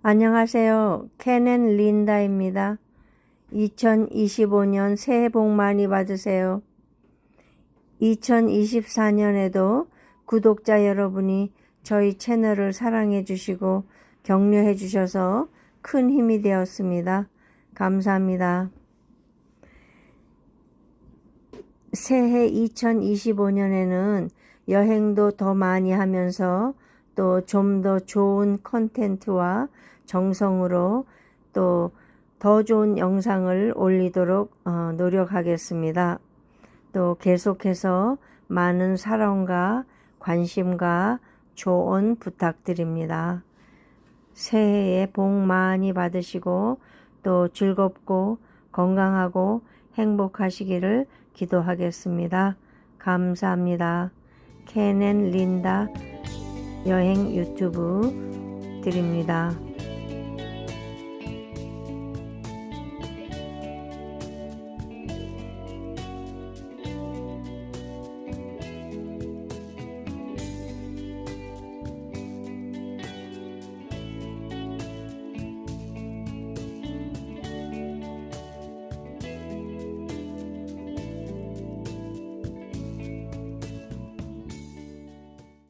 안녕하세요. 케넨 린다입니다. 2025년 새해 복 많이 받으세요. 2024년에도 구독자 여러분이 저희 채널을 사랑해 주시고 격려해 주셔서 큰 힘이 되었습니다. 감사합니다. 새해 2025년에는 여행도 더 많이 하면서 또 좀 더 좋은 컨텐츠와 정성으로 또 더 좋은 영상을 올리도록 어, 노력하겠습니다. 또 계속해서 많은 사랑과 관심과 조언 부탁드립니다. 새해에 복 많이 받으시고 또 즐겁고 건강하고 행복하시기를 기도하겠습니다. 감사합니다. 케넨 린다 여행 유튜브 드립니다.